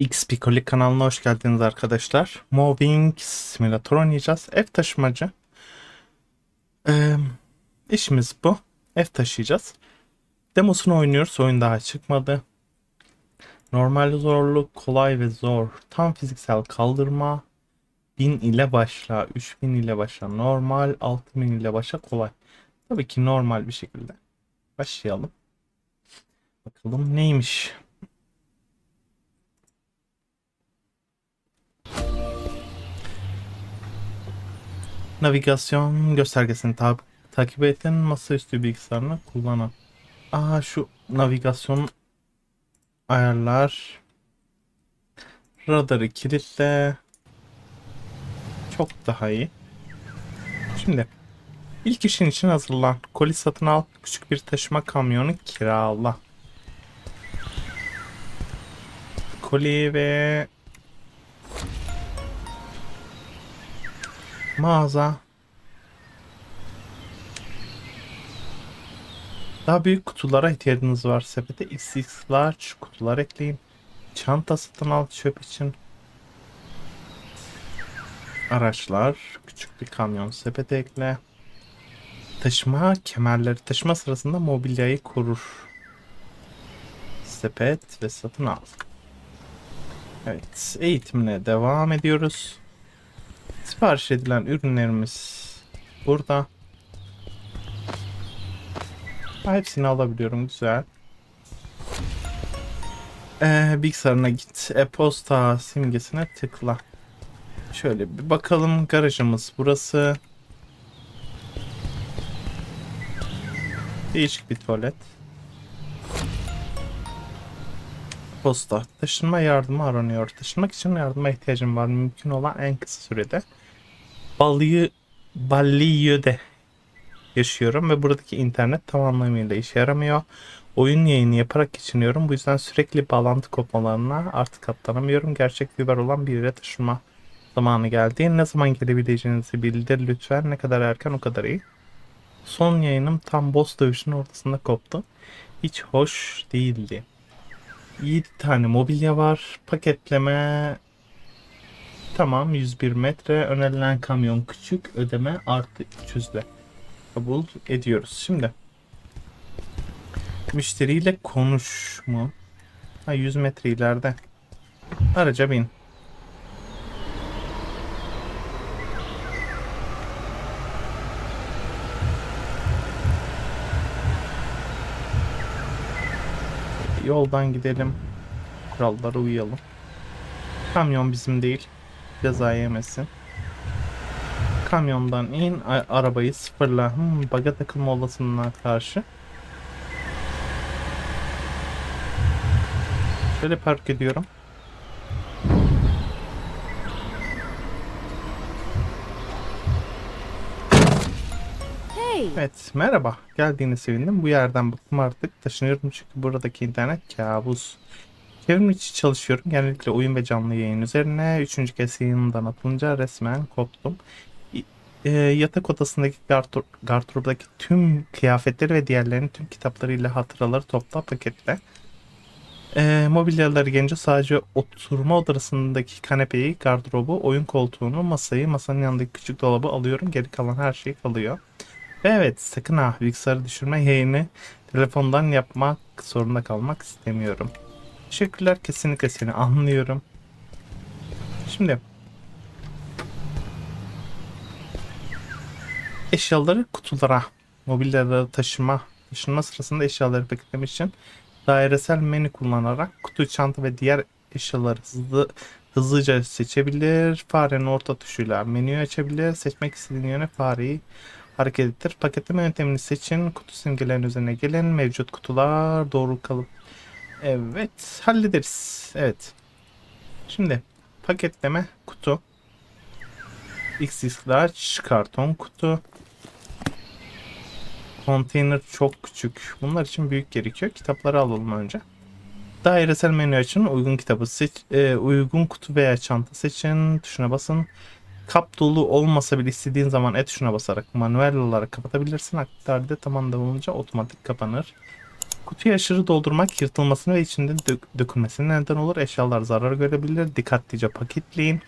XP Kolik kanalına hoş geldiniz arkadaşlar. Moving Simulator oynayacağız. Ev taşımacı. Ee, işimiz bu. Ev taşıyacağız. Demosunu oynuyoruz. Oyun daha çıkmadı. Normal zorluk, kolay ve zor. Tam fiziksel kaldırma. 1000 ile başla, 3000 ile başla, normal, 6000 ile başla, kolay. Tabii ki normal bir şekilde. Başlayalım. Bakalım neymiş. Navigasyon göstergesini ta- takip edin. Masaüstü bilgisayarını kullanın. Aa şu navigasyon ayarlar. Radarı kilitle. Çok daha iyi. Şimdi ilk işin için hazırlan. Koli satın al. Küçük bir taşıma kamyonu kirala. Koli ve mağaza. Daha büyük kutulara ihtiyacınız var. Sepete XX large kutular ekleyin. Çanta satın al çöp için. Araçlar. Küçük bir kamyon sepete ekle. Taşıma kemerleri taşıma sırasında mobilyayı korur. Sepet ve satın al. Evet eğitimine devam ediyoruz. Sipariş edilen ürünlerimiz burada. Hepsini alabiliyorum güzel. Ee, bilgisayarına git. E-posta simgesine tıkla. Şöyle bir bakalım garajımız burası. Değişik bir tuvalet. Posta. Taşınma yardımı aranıyor. Taşınmak için yardıma ihtiyacım var. Mümkün olan en kısa sürede. Balıyı Balliyo'da yaşıyorum ve buradaki internet tam anlamıyla işe yaramıyor. Oyun yayını yaparak geçiniyorum. Bu yüzden sürekli bağlantı kopmalarına artık katlanamıyorum. Gerçek fiber olan bir yere taşınma zamanı geldi. Ne zaman gelebileceğinizi bildir lütfen. Ne kadar erken o kadar iyi. Son yayınım tam boss dövüşünün ortasında koptu. Hiç hoş değildi. 7 tane mobilya var. Paketleme tamam 101 metre. Önerilen kamyon küçük. Ödeme artı 300 ile. Kabul ediyoruz. Şimdi müşteriyle konuş mu? Ha 100 metre ileride. Araca bin. Yoldan gidelim. Kurallara uyalım. Kamyon bizim değil. Ceza yemesin. Kamyondan in. arabayı sıfırla. Hmm, baga takılma olasılığına karşı. Şöyle park ediyorum. Evet, merhaba. Geldiğine sevindim. Bu yerden bıktım artık. Taşınıyorum çünkü buradaki internet kabus. Çevrim içi çalışıyorum. Genellikle oyun ve canlı yayın üzerine. Üçüncü kez yayınımdan atılınca resmen koptum. E, yatak odasındaki gardır- gardırobdaki tüm kıyafetleri ve diğerlerinin tüm kitaplarıyla hatıraları topla paketle. E, mobilyaları gelince sadece oturma odasındaki kanepeyi, gardırobu, oyun koltuğunu, masayı, masanın yanındaki küçük dolabı alıyorum. Geri kalan her şey kalıyor. Ve evet sakın ha bilgisayarı düşürme yayını telefondan yapmak zorunda kalmak istemiyorum. Teşekkürler kesinlikle seni anlıyorum. Şimdi eşyaları kutulara, mobilyaları taşıma, taşınma sırasında eşyaları paketlemek için dairesel menü kullanarak kutu, çanta ve diğer eşyaları hızlı hızlıca seçebilir. Farenin orta tuşuyla menüyü açabilir. Seçmek istediğin yöne fareyi hareket ettir. Paketleme yöntemini seçin. Kutu simgelerinin üzerine gelin. Mevcut kutular doğru kalıp. Evet hallederiz. Evet. Şimdi paketleme kutu. XX large karton kutu. Konteyner çok küçük. Bunlar için büyük gerekiyor. Kitapları alalım önce. Dairesel menü açın. Uygun kitabı seç. e, uygun kutu veya çanta seçin. Tuşuna basın. Kap dolu olmasa bile istediğin zaman et tuşuna basarak manuel olarak kapatabilirsin. Aksi takdirde tamamlanınca otomatik kapanır. Kutuyu aşırı doldurmak yırtılmasına ve içinde dök- dökülmesine neden olur. Eşyalar zarar görebilir. Dikkatlice paketleyin.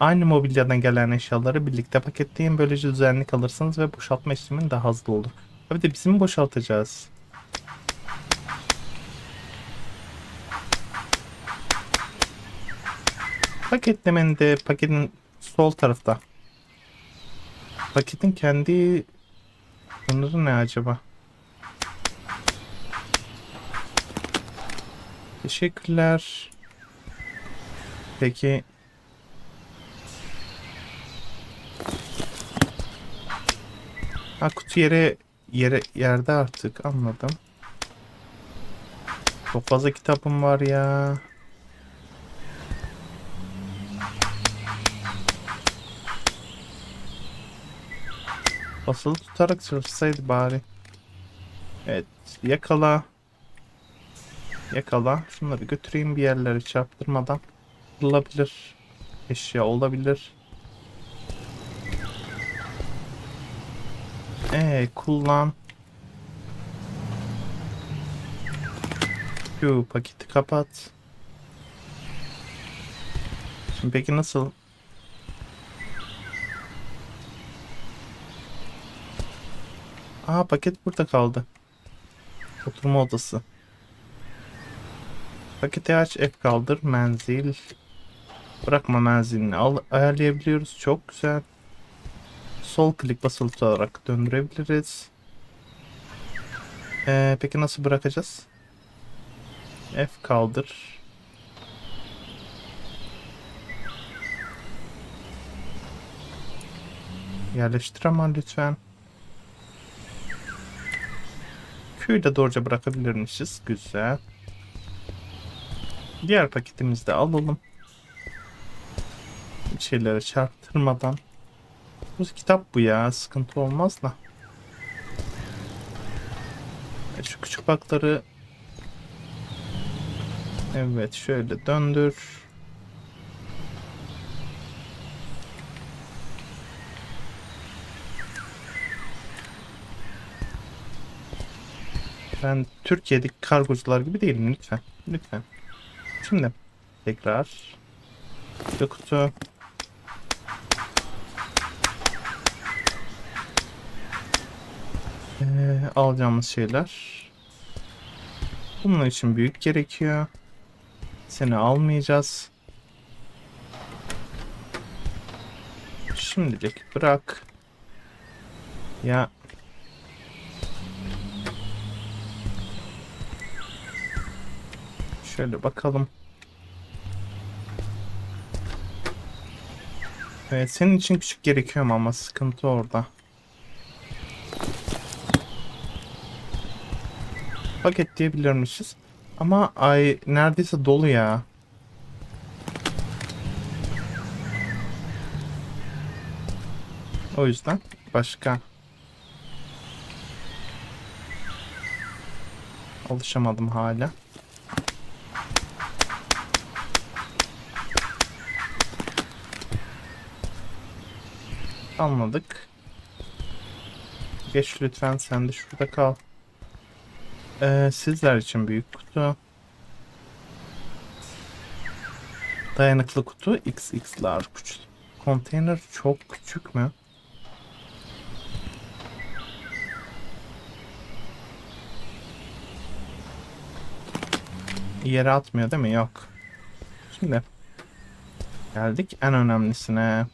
Aynı mobilyadan gelen eşyaları birlikte paketleyin. Böylece düzenli kalırsınız ve boşaltma işlemin daha hızlı olur. Tabii de bizim boşaltacağız. Paketlemenin de paketin sol tarafta. Paketin kendi sınırı ne acaba? Teşekkürler. Peki. Ha kutu yere yere yerde artık anladım. Çok fazla kitabım var ya. Basılı tutarak çalışsaydı bari. Evet yakala. Yakala. Şunları götüreyim bir yerlere çarptırmadan. Olabilir. Eşya olabilir. Ee kullan. Şu paketi kapat. Şimdi peki nasıl? Aa paket burada kaldı. Oturma odası. Paketi aç, F kaldır, menzil. Bırakma menzilini al, ayarlayabiliyoruz. Çok güzel. Sol klik basılı tutarak döndürebiliriz. Ee, peki nasıl bırakacağız? F kaldır. Yerleştir ama lütfen. Q'yu da doğruca bırakabilirmişiz. Güzel. Diğer paketimizi de alalım. Bir şeylere çarptırmadan. Bu kitap bu ya. Sıkıntı olmaz da. Şu küçük bakları Evet şöyle döndür. Ben Türkiye'deki kargocular gibi değilim lütfen. Lütfen. Şimdi tekrar bir kutu Ee, alacağımız şeyler bunun için büyük gerekiyor. Seni almayacağız. Şimdilik bırak. Ya Şöyle bakalım. Evet senin için küçük gerekiyor ama sıkıntı orada. Paketleyebilirmişiz. Ama ay neredeyse dolu ya. O yüzden başka alışamadım hala. Anladık. Geç lütfen sen de şurada kal. Ee, sizler için büyük kutu. Dayanıklı kutu XX large küçük. Konteyner çok küçük mü? Yere atmıyor değil mi? Yok. Şimdi geldik en önemlisine.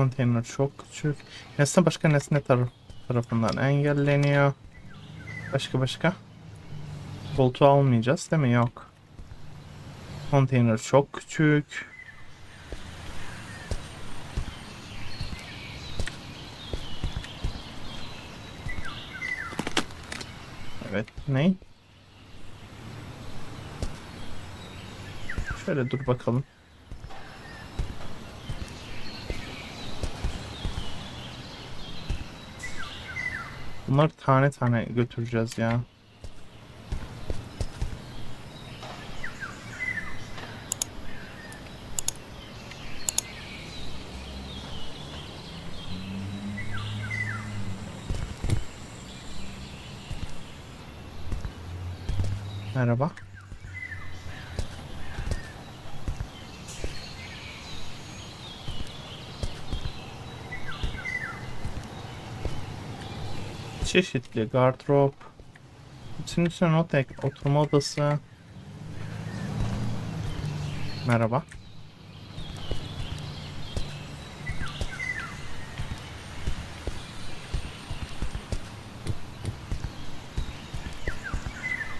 Konteyner çok küçük. Nesne başka nesne taraf tarafından engelleniyor. Başka başka? Koltuğu almayacağız değil mi? Yok. Konteyner çok küçük. Evet. Ne? Şöyle dur bakalım. Bunları tane tane götüreceğiz ya. Merhaba. Çeşitli gardırop. Hepsinin üstüne not ek. Oturma odası. Merhaba.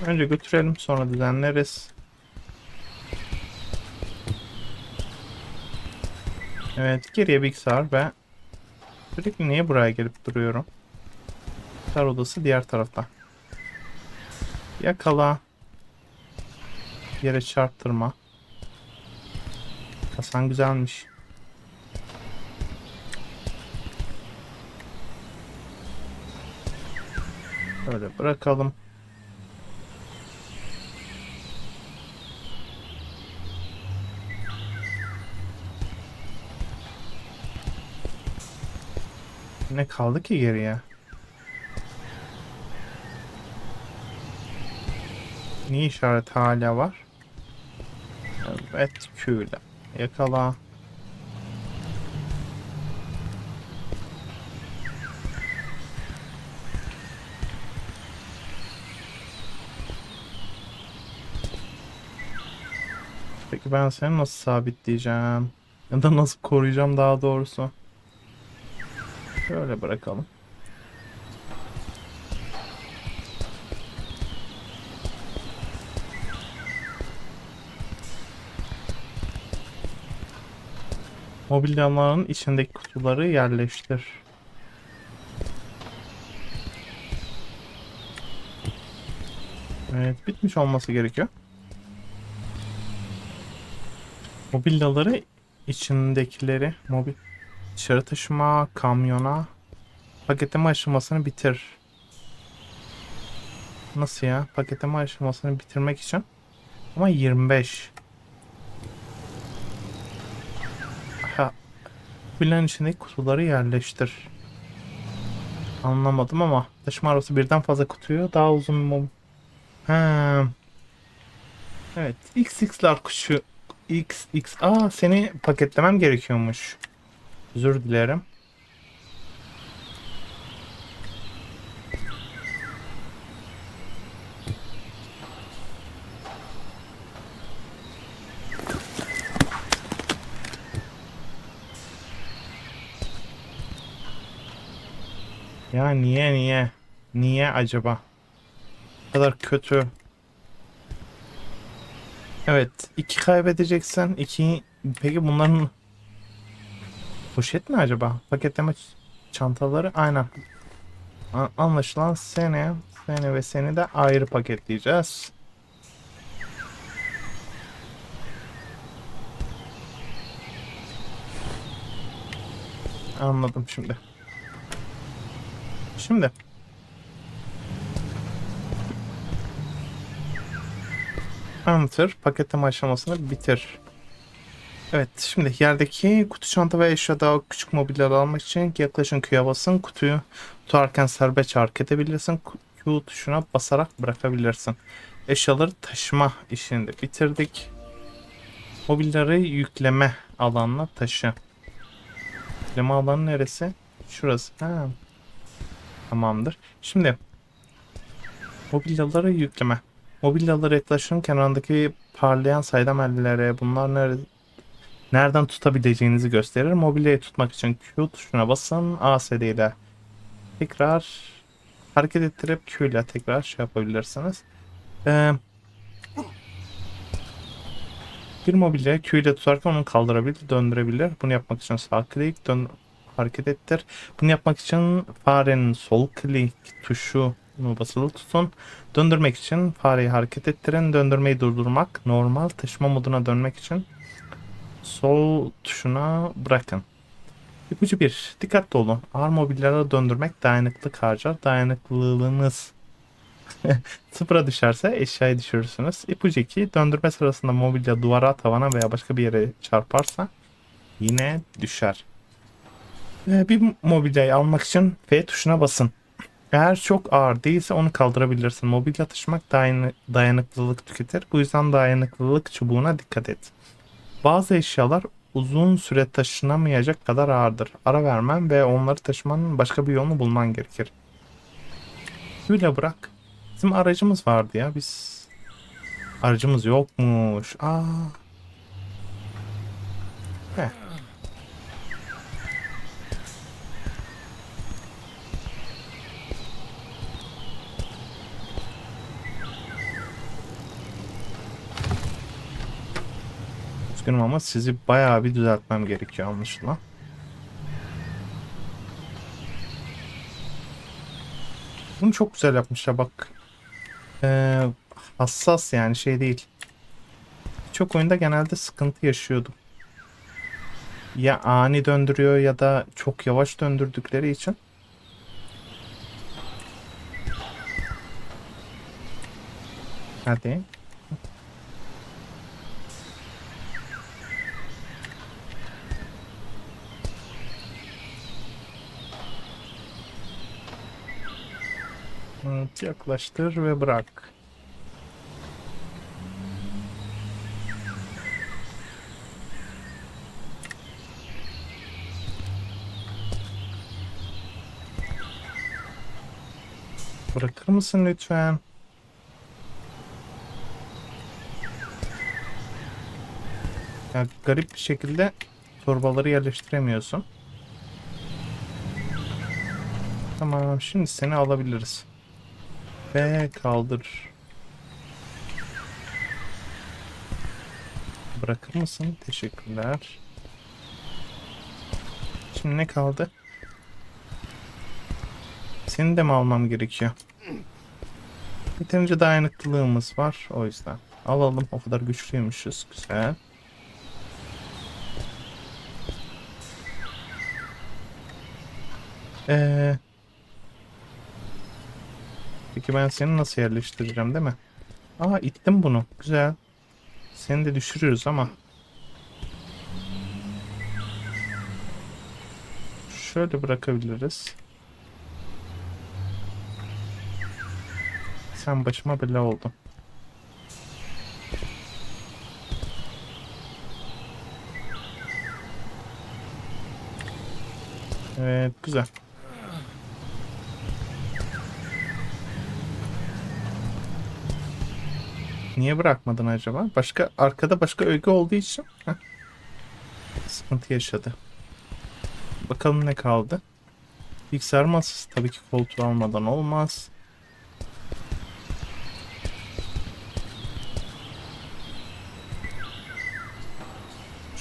Önce götürelim sonra düzenleriz. Evet geriye bilgisayar ve sürekli niye buraya gelip duruyorum? Bilgisayar odası diğer tarafta. Yakala. Yere çarptırma. Kasan güzelmiş. Böyle bırakalım. Ne kaldı ki geriye? Niye işaret hala var? Evet, küyle. Yakala. Peki ben seni nasıl sabitleyeceğim? Ya da nasıl koruyacağım daha doğrusu? Şöyle bırakalım. Mobilyaların içindeki kutuları yerleştir. Evet, bitmiş olması gerekiyor. Mobilyaları içindekileri mobil dışarı taşıma, kamyona paketleme aşamasını bitir. Nasıl ya? Paketleme aşamasını bitirmek için ama 25. Bilen içindeki kutuları yerleştir. Anlamadım ama taşıma arabası birden fazla kutuyu daha uzun bir. Ha. Evet. XX'lar kuşu XX. Aa seni paketlemem gerekiyormuş. Özür dilerim. Niye niye? Niye acaba? Bu kadar kötü. Evet, iki kaybedeceksin. İki peki bunların poşet mi acaba? Paketleme çantaları aynen. Anlaşılan seni, seni ve seni de ayrı paketleyeceğiz. Anladım şimdi. Şimdi. Enter paketleme aşamasını bitir. Evet şimdi yerdeki kutu çanta ve eşya daha küçük mobilyaları almak için yaklaşın Q'ya basın. Kutuyu tutarken serbest hareket edebilirsin. Q tuşuna basarak bırakabilirsin. Eşyaları taşıma işini de bitirdik. Mobilyaları yükleme alanına taşı. Yükleme alanı neresi? Şurası. Ha. Tamamdır. Şimdi mobilyaları yükleme. Mobilyaları yaklaşın kenarındaki parlayan saydam ellere bunlar nerede nereden tutabileceğinizi gösterir. Mobilyayı tutmak için Q tuşuna basın. ASD ile tekrar hareket ettirip Q ile tekrar şey yapabilirsiniz. Ee, bir mobilya Q ile tutarken onu kaldırabilir, döndürebilir. Bunu yapmak için sağ klik, dön hareket ettir. Bunu yapmak için farenin sol klik tuşu basılı tutun. Döndürmek için fareyi hareket ettirin. Döndürmeyi durdurmak. Normal taşıma moduna dönmek için sol tuşuna bırakın. İpucu 1. Dikkatli olun. Ağır mobilyaları döndürmek dayanıklık harcar. Dayanıklılığınız sıfıra düşerse eşyayı düşürürsünüz. İpucu 2. Döndürme sırasında mobilya duvara, tavana veya başka bir yere çarparsa yine düşer. Ee, Bir mobilyayı almak için F tuşuna basın. Eğer çok ağır değilse onu kaldırabilirsin. Mobilya taşımak dayan- dayanıklılık tüketir. Bu yüzden dayanıklılık çubuğuna dikkat et. Bazı eşyalar uzun süre taşınamayacak kadar ağırdır. Ara vermen ve onları taşımanın başka bir yolunu bulman gerekir. Böyle bırak. Bizim aracımız vardı ya biz. Aracımız yokmuş. Aa. Heh. Üzgünüm ama sizi bayağı bir düzeltmem gerekiyor anlaşılan. Bunu çok güzel yapmışlar bak. Ee, hassas yani şey değil. Çok oyunda genelde sıkıntı yaşıyordum. Ya ani döndürüyor ya da çok yavaş döndürdükleri için. Hadi. Evet, yaklaştır ve bırak. Bırakır mısın lütfen? Ya garip bir şekilde torbaları yerleştiremiyorsun. Tamam, şimdi seni alabiliriz. Ve kaldır. Bırakır mısın? Teşekkürler. Şimdi ne kaldı? Seni de mi almam gerekiyor? Yeterince dayanıklılığımız var o yüzden. Alalım o kadar güçlüymüşüz. Güzel. Ee, peki ben seni nasıl yerleştireceğim değil mi? Aa ittim bunu. Güzel. Seni de düşürüyoruz ama. Şöyle bırakabiliriz. Sen başıma bela oldun. Evet güzel. Niye bırakmadın acaba? Başka arkada başka öykü olduğu için heh. sıkıntı yaşadı. Bakalım ne kaldı? Bilgisayar masası tabii ki koltuğu almadan olmaz.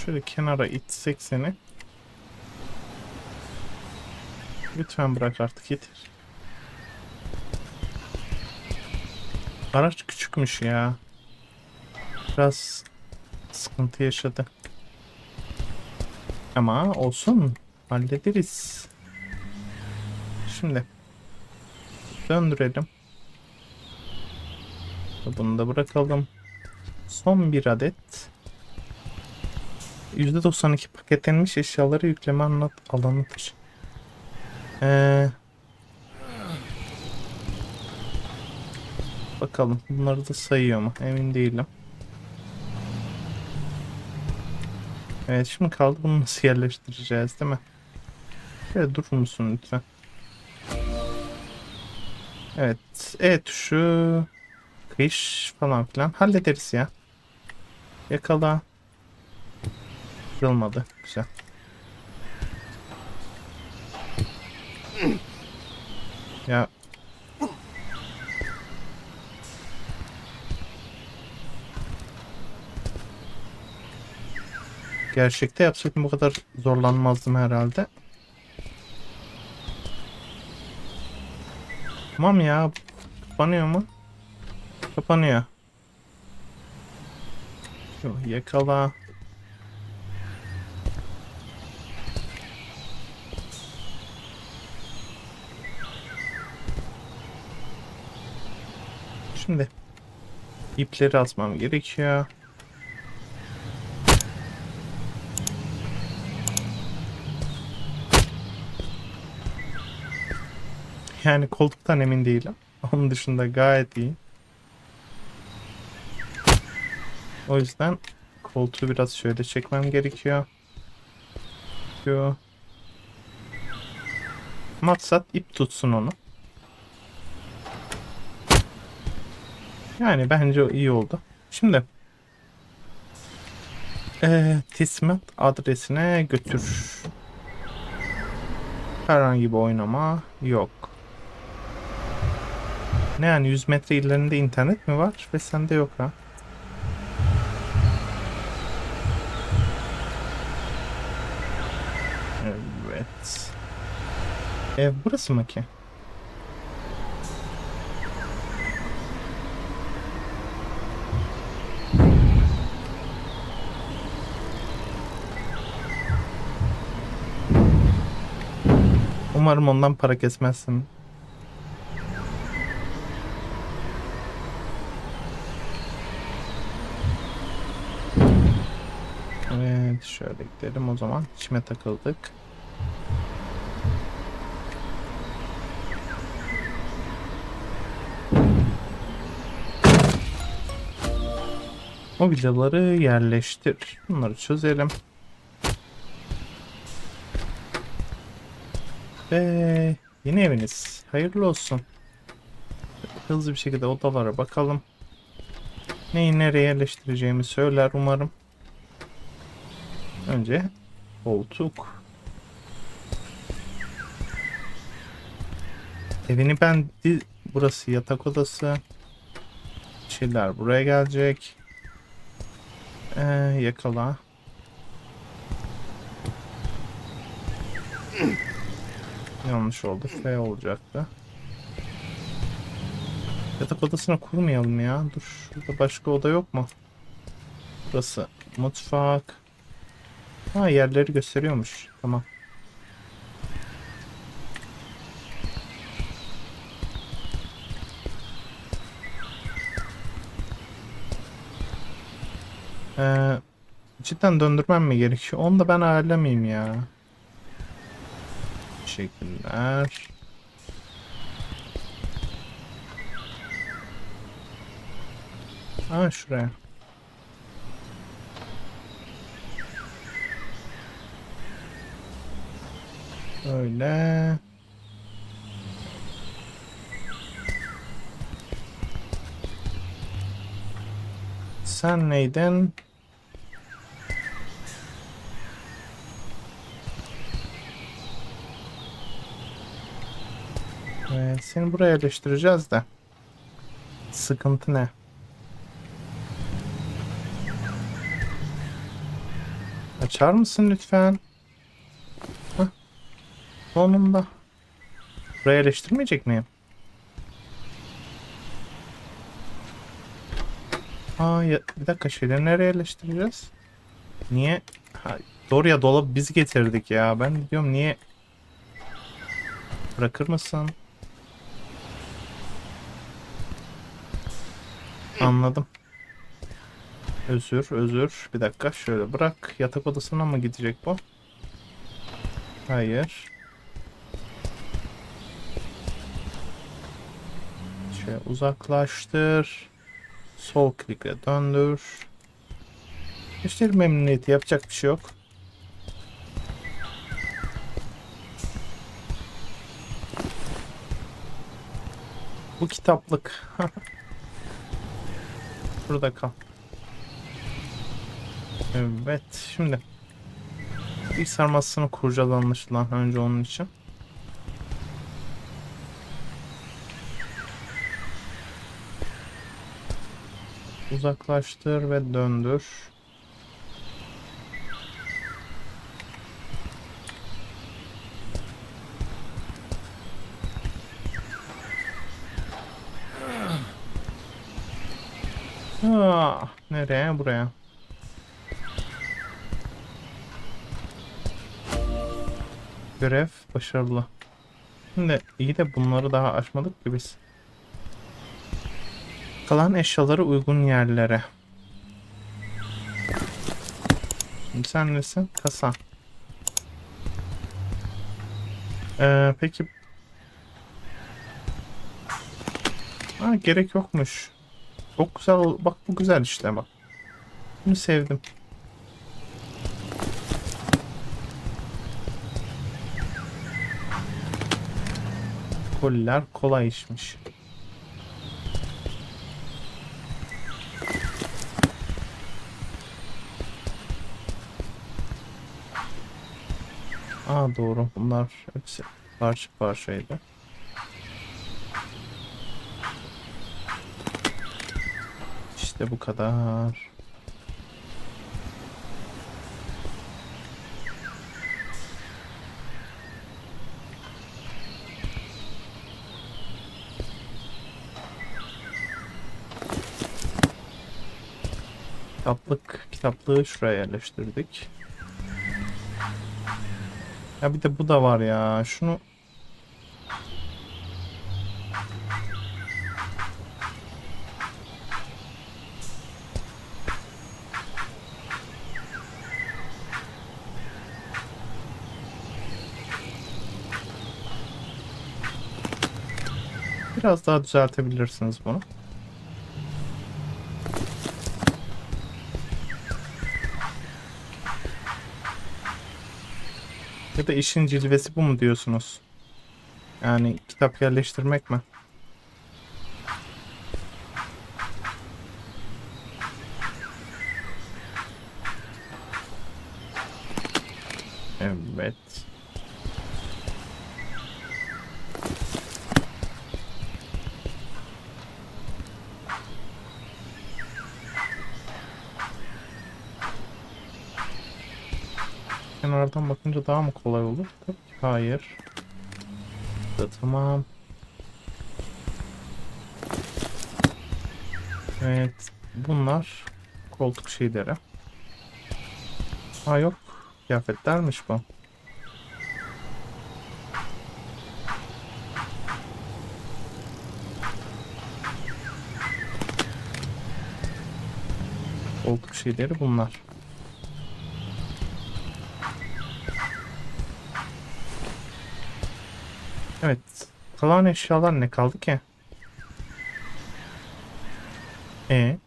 Şöyle kenara itsek seni. Lütfen bırak artık yeter. Araç küçükmüş ya. Biraz sıkıntı yaşadı. Ama olsun. Hallederiz. Şimdi döndürelim. Bunu da bırakalım. Son bir adet. %92 paketlenmiş eşyaları yükleme anlat alanı taşı. Ee, bakalım bunları da sayıyor mu? Emin değilim. Evet şimdi kaldı bunu nasıl yerleştireceğiz değil mi? Şöyle durur musun lütfen? Evet E tuşu kış falan filan hallederiz ya. Yakala. Kırılmadı. Güzel. Ya Gerçekte yapsaydım bu kadar zorlanmazdım herhalde. Tamam ya. Kapanıyor mu? Kapanıyor. Yo, yakala. Şimdi ipleri asmam gerekiyor. Yani koltuktan emin değilim. Onun dışında gayet iyi. O yüzden koltuğu biraz şöyle çekmem gerekiyor. Şu. Maksat ip tutsun onu. Yani bence o iyi oldu. Şimdi eee teslimat adresine götür. Herhangi bir oynama yok. Ne yani 100 metre ilerinde internet mi var ve sende yok ha? Evet. Ev burası mı ki? Umarım ondan para kesmezsin. Evet şöyle gidelim o zaman. İçime takıldık. O vidaları yerleştir. Bunları çözelim. Ve yeni eviniz. Hayırlı olsun. Hızlı bir şekilde odalara bakalım. Neyi nereye yerleştireceğimi söyler umarım. Önce koltuk. Evini ben burası yatak odası. Şeyler buraya gelecek. Ee, yakala. Yanlış oldu. F olacaktı. Yatak odasına kurmayalım ya. Dur şurada başka oda yok mu? Burası mutfak. Ha yerleri gösteriyormuş. Tamam. Ee, cidden döndürmem mi gerekiyor? Onu da ben ayarlamayayım ya. Teşekkürler. Ha şuraya. Öyle. Sen neydin? Evet, seni buraya yerleştireceğiz de. Sıkıntı ne? Açar mısın lütfen? Sonunda. Buraya yerleştirmeyecek miyim? Aa bir dakika şeyleri nereye yerleştireceğiz? Niye? Ha, doğru ya biz getirdik ya. Ben diyorum niye? Bırakır mısın? Anladım. Özür, özür. Bir dakika şöyle bırak. Yatak odasına mı gidecek bu? Hayır. Şöyle uzaklaştır. Sol klikle döndür. Müşteri memnuniyeti yapacak bir şey yok. Bu kitaplık. Burada kal. Evet, şimdi bilgisayar masasını kuracağız anlaşılan önce onun için. Uzaklaştır ve döndür. Ah, nereye? Buraya. Görev başarılı. Şimdi iyi de bunları daha açmadık ki biz. Kalan eşyaları uygun yerlere. Sen nesin? Kasa. Ee, peki Ha gerek yokmuş. Çok güzel. Bak bu güzel işte bak. Bunu sevdim. Koliler kolay işmiş. Doğru. Bunlar hepsi parça parçaydı. İşte bu kadar. Kitaplık, kitaplığı şuraya yerleştirdik. Ya bir de bu da var ya. Şunu biraz daha düzeltebilirsiniz bunu. Da işin cilvesi bu mu diyorsunuz? Yani kitap yerleştirmek mi? Evet. Kenardan bakınca daha mı kolay olur? Tabii ki hayır. Da tamam. Evet. Bunlar koltuk şeyleri. Ha yok. Kıyafetlermiş bu. Koltuk şeyleri bunlar. Evet. Kalan eşyalar ne kaldı ki? E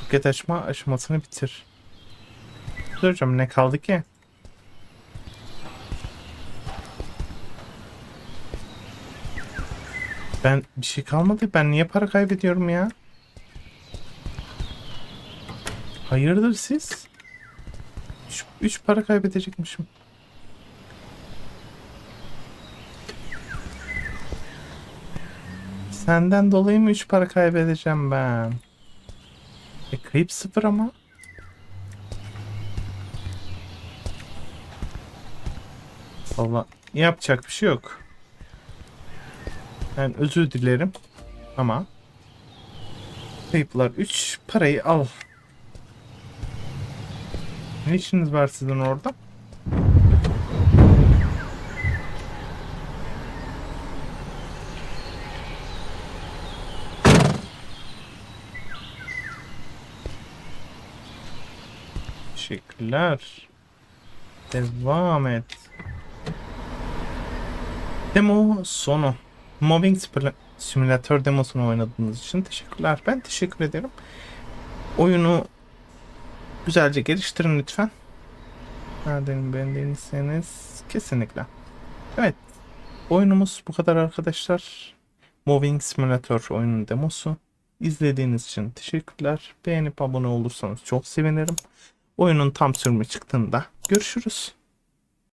Paket açma aşamasını bitir. Hocam ne kaldı ki? Ben bir şey kalmadı. Ben niye para kaybediyorum ya? Hayırdır siz? 3 para kaybedecekmişim. Senden dolayı mı 3 para kaybedeceğim ben? E kayıp sıfır ama. Valla yapacak bir şey yok. Ben özür dilerim. Ama kayıplar 3 parayı al. Ne işiniz var sizin orada? Teşekkürler. Devam et. Demo sonu. Mobbing Simülatör demosunu oynadığınız için teşekkürler. Ben teşekkür ederim. Oyunu güzelce geliştirin lütfen. Nereden beğendiyseniz kesinlikle. Evet. Oyunumuz bu kadar arkadaşlar. Moving Simulator oyunun demosu. İzlediğiniz için teşekkürler. Beğenip abone olursanız çok sevinirim. Oyunun tam sürümü çıktığında görüşürüz.